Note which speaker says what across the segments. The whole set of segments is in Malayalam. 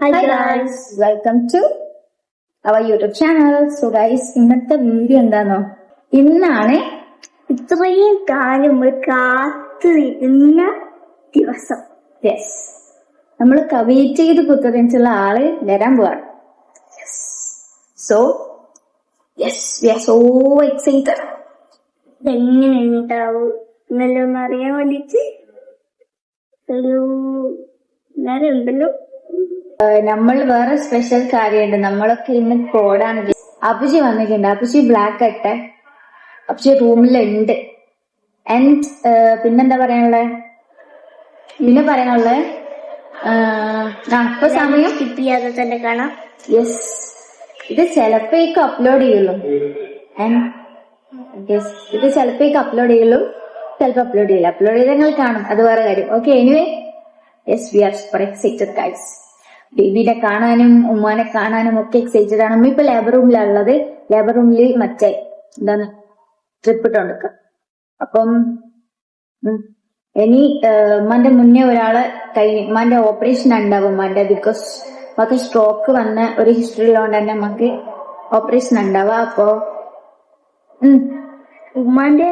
Speaker 1: Hi guys, welcome to our YouTube channel so guys ഇന്നത്തെ വീഡിയോ എന്താണോ ഇന്നാണ്
Speaker 2: ഇത്രയും കാലം നമ്മൾ കാത്തിരുന്ന ദിവസം.
Speaker 1: യെസ് നമ്മൾ കവീറ്റ് ചെയ്ത് കുത്തറിച്ചുള്ള ആൾ വരാൻ പോവാണ്. So yes we are so excited
Speaker 2: എങ്ങനെ ഉണ്ടാവും? എന്നല്ലോ അറിയാൻ വേണ്ടിട്ട് ഒരു നേരം ഉണ്ടല്ലോ?
Speaker 1: നമ്മൾ വേറെ സ്പെഷ്യൽ കാര്യമുണ്ട്. നമ്മളൊക്കെ ഇന്ന് കോടാണ് അപ്പുജി വന്നിട്ടുണ്ട്. അപ്പുജി ബ്ലാക്ക് ഇട്ടെ അപ്പുജി റൂമിലുണ്ട്. ആൻഡ് പിന്നെന്താ പറയാനുള്ളത് പിന്നെ പറയാനുള്ളത് അപ്പൊ സമയം
Speaker 2: ചെയ്യാതെ തന്നെ കാണാം.
Speaker 1: യെസ് ഇത് ചിലപ്പോഴേക്ക് അപ്ലോഡ് ചെയ്യുള്ളൂ. യെസ് ഇത് ചിലപ്പോഴേക്ക് അപ്ലോഡ് ചെയ്യുള്ളൂ. ചിലപ്പോൾ അപ്ലോഡ് ചെയ്യില്ല. അപ്ലോഡ് ചെയ്ത് നിങ്ങൾ കാണും. അത് വേറെ കാര്യം. Okay anyway yes we are super excited guys ബേബിനെ കാണാനും ഉമ്മാനെ കാണാനും ഒക്കെ എക്സൈറ്റഡ് ആണ് ഉമ്മ ഇപ്പൊ ലേബർ റൂമിലാണ് ഉള്ളത് ലേബർ റൂമിൽ മറ്റേ എന്താണ് ട്രിപ്പ് ഇട്ടോണ്ടിക്ക അപ്പം. ഇനി ഉമ്മാന്റെ മുന്നേ ഒരാൾ കഴിഞ്ഞ് ഉമ്മാന്റെ ഓപ്പറേഷൻ ഉണ്ടാവും ഉമ്മാന്റെ ബിക്കോസ് ഉമ്മക്ക് സ്ട്രോക്ക് വന്ന ഒരു ഹിസ്റ്ററി ഉള്ളതുകൊണ്ട് തന്നെ നമുക്ക് ഓപ്പറേഷൻ ഉണ്ടാവുക. അപ്പോ
Speaker 2: ഉമ്മാന്റെ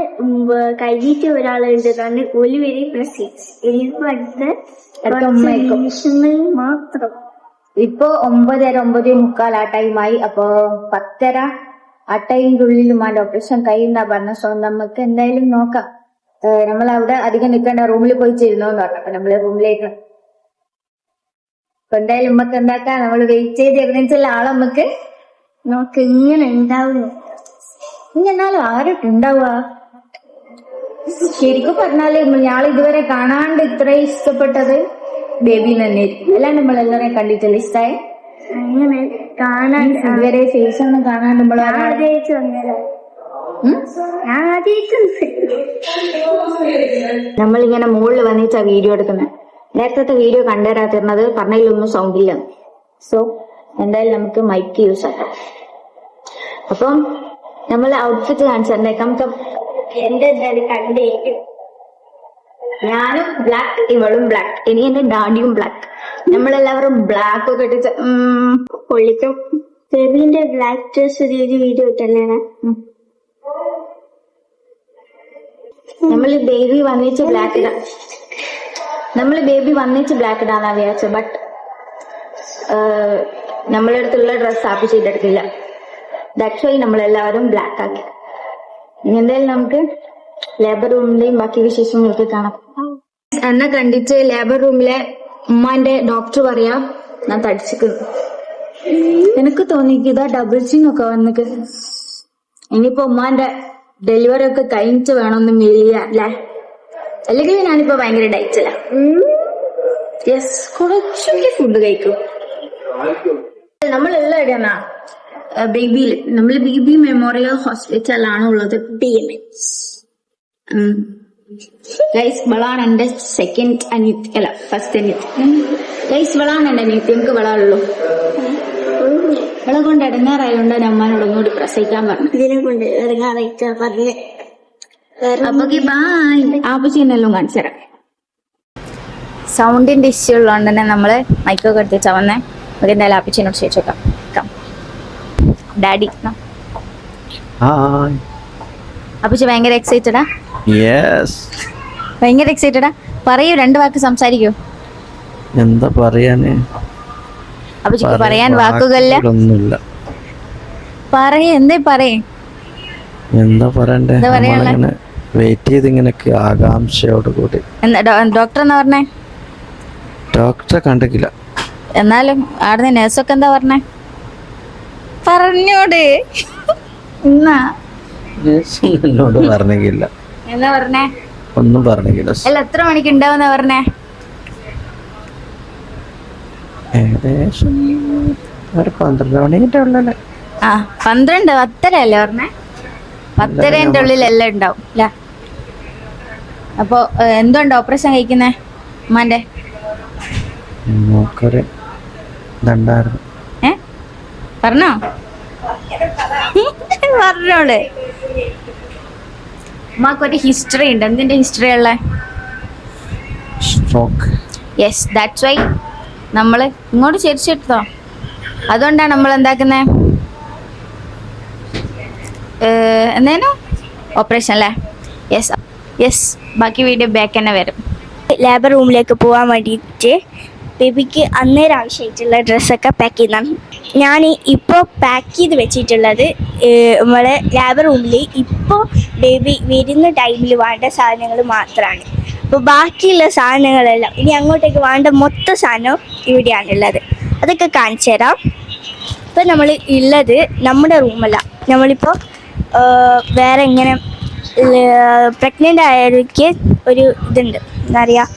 Speaker 2: കഴിഞ്ഞിട്ട് ഒരാളുണ്ട് തന്നെ ഒരു വരെ എനിക്ക് അടുത്ത
Speaker 1: ഉമ്മയായിരിക്കും.
Speaker 2: നിമിഷങ്ങളിൽ മാത്രം.
Speaker 1: ഇപ്പൊ ഒമ്പതര ഒമ്പത് മുക്കാൽ ആ ടൈമായി. അപ്പോ പത്തര ആ ടൈമിന്റെ ഉള്ളിൽ ഉമ്മാന്റെ ഓപ്പറേഷൻ കഴിയുന്ന പറഞ്ഞ സോ നമുക്ക് എന്തായാലും നോക്കാം. നമ്മൾ അവിടെ അധികം നിൽക്കേണ്ട റൂമിൽ പോയി ചേരുന്നോന്ന് പറഞ്ഞു. അപ്പൊ നമ്മൾ റൂമിലേക്ക് അപ്പൊ എന്തായാലും ഉമ്മക്ക് എന്താക്കാം? നമ്മൾ വെയിറ്റ് ചെയ്ത് എവിടെയെന്നുവെച്ചാൽ ആളെ നമുക്ക്
Speaker 2: നമുക്ക് എങ്ങനെ ഉണ്ടാവും
Speaker 1: ഇനി എന്നാലും ആരൊക്കെ ഉണ്ടാവുക ശരിക്കും പറഞ്ഞാൽ ഞാൻ ഇതുവരെ കാണാണ്ട് ഇത്ര ഇഷ്ടപ്പെട്ടത് ബേബി തന്നെ അല്ലാണ്ട് നമ്മൾ എല്ലാവരെയും കണ്ടിട്ടില്ല? ഇഷ്ടായ?
Speaker 2: അങ്ങനെ കാണാൻ
Speaker 1: ഇതുവരെ ഫേസ് ഒന്നും കാണാണ്ട് നമ്മൾ നമ്മളിങ്ങനെ മുകളിൽ വന്നിട്ടാ വീഡിയോ എടുക്കുന്നത് നേരത്തെ വീഡിയോ കണ്ടുതരാത്തിരുന്നത് പറഞ്ഞതിലൊന്നും സൗണ്ട് ഇല്ല സോ എന്തായാലും നമുക്ക് മൈക്ക് യൂസ് ആക്കാം. അപ്പം നമ്മൾ ഔട്ട്ഫിറ്റ് കാണിച്ചിട്ടുണ്ടേക്കാം നമുക്ക്
Speaker 2: എന്റെ എന്തായാലും കണ്ടേക്കും
Speaker 1: ഞാനും ബ്ലാക്ക് ഇവളും ബ്ലാക്ക് ഇനി എന്റെ ഡാഡിയും ബ്ലാക്ക് നമ്മളെല്ലാവരും ബ്ലാക്ക് ഒക്കെ ഇട്ട് പൊള്ളിക്കും.
Speaker 2: ബേബിന്റെ ബ്ലാക്ക് ഡ്രസ് ഒരു വീഡിയോ ഇട്ടല്ലേ
Speaker 1: നമ്മൾ ബേബി വന്നിച്ച് ബ്ലാക്ക് ഇടാം നമ്മൾ ബേബി വന്നിച്ച് ബ്ലാക്ക് ഇടാന്നാ വിചാരിച്ചത് ബട്ട് നമ്മളെ അടുത്തുള്ള ഡ്രസ് ആപ്പ് ചെയ്തെടുക്കില്ല. ദാറ്റ്സ് വൈ നമ്മളെല്ലാവരും ബ്ലാക്ക് ആക്കി. ഇനി എന്തായാലും നമുക്ക് ലേബർ റൂമിലെയും ബാക്കി വിശേഷങ്ങളൊക്കെ കാണാം. എന്നെ കണ്ടിട്ട് ലേബർ റൂമിലെ ഉമ്മാന്റെ ഡോക്ടർ പറയാ ഞാൻ തടിച്ചിക്കുന്നു. എനിക്ക് തോന്നി ഇതാ ഡബിൾ ചിങ് ഒക്കെ വന്നിക്ക്. ഇനിയിപ്പോ ഉമ്മാന്റെ ഡെലിവറി ഒക്കെ കഴിഞ്ഞിട്ട് വേണമെന്ന് മെലിയ അല്ലേ അല്ലെങ്കിൽ ഞാനിപ്പോ ഭയങ്കര ഡയറ്റില്ല യെസ് കുറച്ചൊക്കെ ഫുഡ് കഴിക്കും. നമ്മളെല്ലാം ഇടണ ബേബിയിൽ നമ്മൾ ബേബി മെമ്മോറിയൽ ഹോസ്പിറ്റൽ ആണ് ഉള്ളത്. ഡി എം എച്ച് ഗൈസ് വളാണ് എന്റെ സെക്കൻഡ് അനിയത്തി അല്ല ഫസ്റ്റ് അനിയത്തി. ഗൈസ് വളാണ് എന്റെ അനിയത്തി. നമുക്ക് വളാണല്ലോ? വള കൊണ്ട് ഇടങ്ങാറായതുകൊണ്ട് ഞാൻ അമ്മാനോട് ഒന്നുകൂടി പ്രസവിക്കാൻ പറഞ്ഞു.
Speaker 2: ഇതിനെ കൊണ്ട് ഇറങ്ങാറായിട്ട് പറഞ്ഞ്.
Speaker 1: അപ്പൊ ബായ് ആപ്പച്ചീനെല്ലാം കാണിച്ചു തരാം. സൗണ്ടിന്റെ ഇഷ്യൂ ഉള്ളതുകൊണ്ട് തന്നെ നമ്മൾ മൈക്കൊക്കെ എടുത്തിട്ടാ വന്നേ. നമുക്ക് എന്തായാലും ആപ്പച്ചീനോട് ചോദിച്ചേക്കാം. ഡാഡി.
Speaker 3: ഹായ്.
Speaker 1: അപ്പച്ചി ഭയങ്കര എക്സൈറ്റഡാ
Speaker 3: യെസ്
Speaker 1: ഭയങ്കര എക്സൈറ്റഡാ പറയൂ രണ്ട് വാക്ക് സംസാരിക്കൂ.
Speaker 3: എന്താ പറയാന്?
Speaker 1: അപ്പച്ചിക്ക് പറയാൻ വാക്കുകളില്ല
Speaker 3: ഒന്നുമില്ല
Speaker 1: പറയേ എന്തേ പറയേ?
Speaker 3: എന്താ പറയണ്ടേ? വെയിറ്റ് ചെയ്ത് ഇങ്ങനെ ആകാംക്ഷയോട് കൂടി.
Speaker 1: ഡോക്ടർ എന്നാ പറഞ്ഞേ?
Speaker 3: ഡോക്ടറെ കണ്ടിട്ടില്ല
Speaker 1: എന്നാലും ആടുന്ന നേഴ്സൊക്കെ എന്താ പറഞ്ഞേ? പറഞ്ഞോട്. എന്നാ?
Speaker 3: എന്നോട് പറഞ്ഞില്ല.
Speaker 1: എന്നാ പറഞ്ഞേ?
Speaker 3: ഒന്നും പറഞ്ഞില്ല.
Speaker 1: അല്ല എത്ര മണിക്ക് ഉണ്ടാവുന്ന പറഞ്ഞേ?
Speaker 3: ഏകദേശം ഒരു പന്ത്രണ്ട് മണിന്റെ ഉള്ളിൽ.
Speaker 1: ആ പന്ത്രണ്ട് പത്തര അല്ലേ പറഞ്ഞേ? പത്തരേന്റെ ഉള്ളിൽ എല്ലാം ഉണ്ടാവും അല്ല അപ്പൊ എന്തുണ്ട് ഓപ്പറേഷൻ കഴിക്കുന്നേ ഉമ്മാന്റെ?
Speaker 3: നമുക്കൊരു ഇതുണ്ടായിരുന്നു.
Speaker 1: പറഞ്ഞോ? പറഞ്ഞോളെ. ഉമ്മാക്കൊരു ഹിസ്റ്ററി ഉണ്ട്. എന്തിന്റെ ഹിസ്റ്ററി ഉള്ള?
Speaker 3: സ്ട്രോക്ക്
Speaker 1: യെസ് ദാറ്റ്സ് വൈ നമ്മൾ ഇങ്ങോട്ട് ചരിച്ചെടുത്തോ അതുകൊണ്ടാണ് നമ്മൾ എന്താക്കുന്നത് എന്തേനു? ഓപ്പറേഷൻ അല്ലേ? യെസ് യെസ് ബാക്കി വീഡിയോ ബാക്ക് തന്നെ വരും.
Speaker 2: ലേബർ റൂമിലേക്ക് പോകാൻ വേണ്ടിയിട്ട് ബേബിക്ക് അന്നേരം ആവശ്യമായിട്ടുള്ള ഡ്രസ്സൊക്കെ പാക്ക് ചെയ്യുന്നതാണ് ഞാൻ ഇപ്പോൾ പാക്ക് ചെയ്ത് വെച്ചിട്ടുള്ളത് നമ്മളെ ലേബർ റൂമിൽ ഇപ്പോൾ ബേബി വരുന്ന ടൈമിൽ വേണ്ട സാധനങ്ങൾ മാത്രമാണ് അപ്പോൾ ബാക്കിയുള്ള സാധനങ്ങളെല്ലാം ഇനി അങ്ങോട്ടേക്ക് വേണ്ട മൊത്ത സാധനവും ഇവിടെയാണുള്ളത്. അതൊക്കെ കാണിച്ചു തരാം. ഇപ്പം നമ്മൾ ഉള്ളത് നമ്മുടെ റൂമല്ല നമ്മളിപ്പോൾ വേറെ ഇങ്ങനെ പ്രഗ്നന്റ് ആയവർക്ക് ഒരു ഇതുണ്ട്. എന്താ പറയുക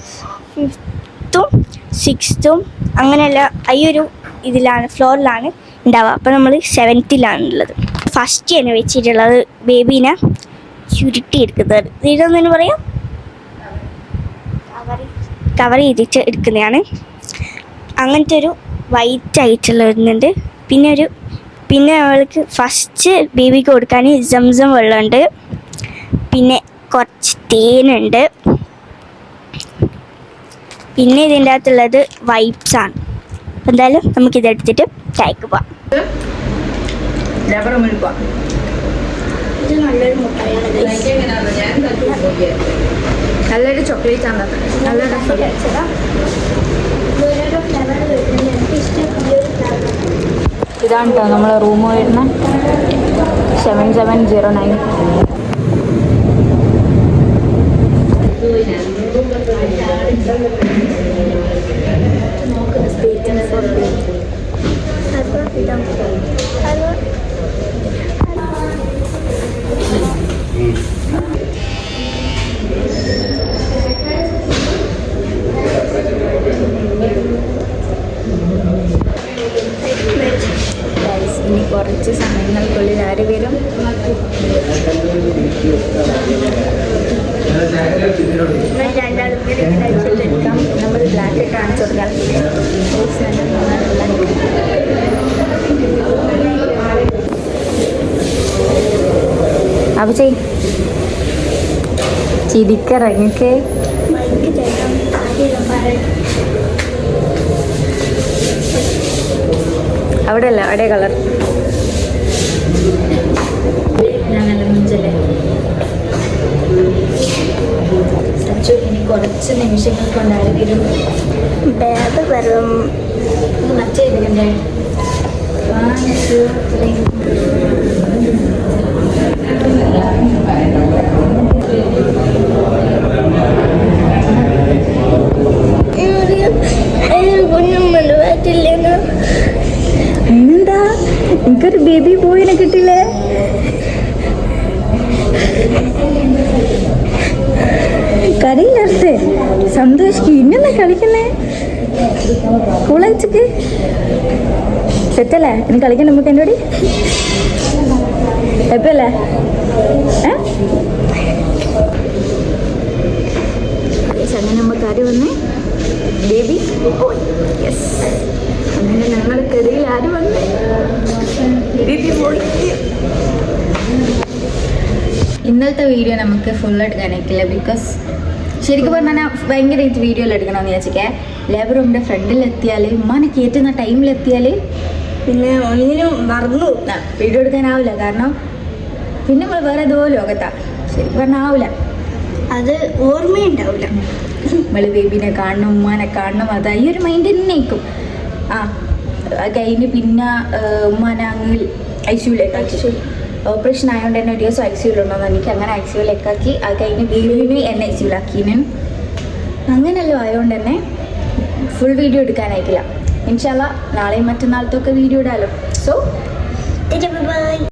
Speaker 2: ഫിഫ്ത്തും സിക്സ്ത്തും അങ്ങനെയുള്ള ഈ ഒരു ഇതിലാണ് ഫ്ലോറിലാണ് ഉണ്ടാവുക. അപ്പോൾ നമ്മൾ സെവൻത്തിലാണ് ഉള്ളത് ഫസ്റ്റ് തന്നെ വെച്ചിട്ടുള്ളത് ബേബീനെ ചുരുട്ടി എടുക്കുന്നത് ഇതൊന്നു പറയാം? കവർ ചെയ്തിട്ട് എടുക്കുന്നതാണ്. അങ്ങനത്തെ ഒരു വൈറ്റ് ആയിട്ടുള്ള വരുന്നുണ്ട്. പിന്നെ ഒരു പിന്നെ അവൾക്ക് ഫസ്റ്റ് ബേബിക്ക് കൊടുക്കാൻ സംസം വെള്ളമുണ്ട്. പിന്നെ കുറച്ച് തേനുണ്ട്. പിന്നെ ഇതിന്റെ അകത്തുള്ളത് വൈപ്സ് ആണ്. എന്തായാലും നമുക്കിതെടുത്തിട്ട് ചായക്ക്
Speaker 1: ടൈക്ക് പോവാം.
Speaker 2: ഇത് നല്ലൊരു മുട്ടായാണ്.
Speaker 1: നല്ലൊരു ചോക്ലേറ്റ് ആണ്. നല്ല ഇതാണ് കേട്ടോ നമ്മളെ റൂം വരുന്ന സെവൻ സെവൻ സീറോ നയൻ ഇനി കുറച്ച് സമയങ്ങൾക്കുള്ളിൽ ആര് വരും നമ്മൾ ബ്ലാക്ക് അവിടെ അല്ല അവിടെ കളർ. കുറച്ച് നിമിഷങ്ങൾ കൊണ്ടായിരിക്കും. ഇത് മറ്റേ ഇതിന്റെ സന്തോഷിക്ക് ഇന്നെന്താ കളിക്കുന്നേ? കൂളച്ചക്ക് സെറ്റല്ലേ ഇനി കളിക്കാൻ നമുക്ക് എന്റെ എപ്പല്ലേ ഇന്നലത്തെ വീഡിയോ നമുക്ക് ഫുൾ കാണിക്കില്ല ബിക്കോസ് ശരിക്കും പറഞ്ഞാൽ ഭയങ്കര ഇത് വീഡിയോയിൽ എടുക്കണമെന്ന് വിചാരിച്ചേ ലേബർ റൂമിന്റെ ഫ്രണ്ടിലെത്തിയാൽ ഉമ്മാനെ കയറ്റുന്ന ടൈമിലെത്തിയാൽ
Speaker 2: പിന്നെ ഒന്നിനും മറന്നു
Speaker 1: വീഡിയോ എടുക്കാനാവില്ല. കാരണം പിന്നെ നമ്മൾ വേറെ ഏതോ ലോകത്താണ് ശരിക്കും പറഞ്ഞാൽ ആവില്ല.
Speaker 2: അത് ഓർമ്മയുണ്ടാവില്ല.
Speaker 1: നമ്മൾ ബേബിനെ കാണണം ഉമ്മാനെ കാണണം. അത് ഈ ഒരു മൈൻഡ് തന്നെ ആയിരിക്കും. ആ കഴിഞ്ഞ് പിന്നെ ഉമ്മാനെ അങ്ങ് ഐ സിയുലേക്ക് ആക്കി ഓപ്പറേഷൻ ആയതുകൊണ്ട് തന്നെ ഒരു ദിവസം ഐ സിയുലുണ്ടോ എനിക്ക് അങ്ങനെ ഐ സിയുലേക്ക് ആക്കി അത് കഴിഞ്ഞ് ബേബീനെ എന്നെ ഐ സിയുലാക്കിന് അങ്ങനെയല്ലോ ആയതുകൊണ്ട് തന്നെ ഫുൾ വീഡിയോ എടുക്കാനായിട്ടില്ല. ഇൻഷാല്ല നാളെയും മറ്റന്നാളത്തൊക്കെ വീഡിയോ ഇടാലോ. സോ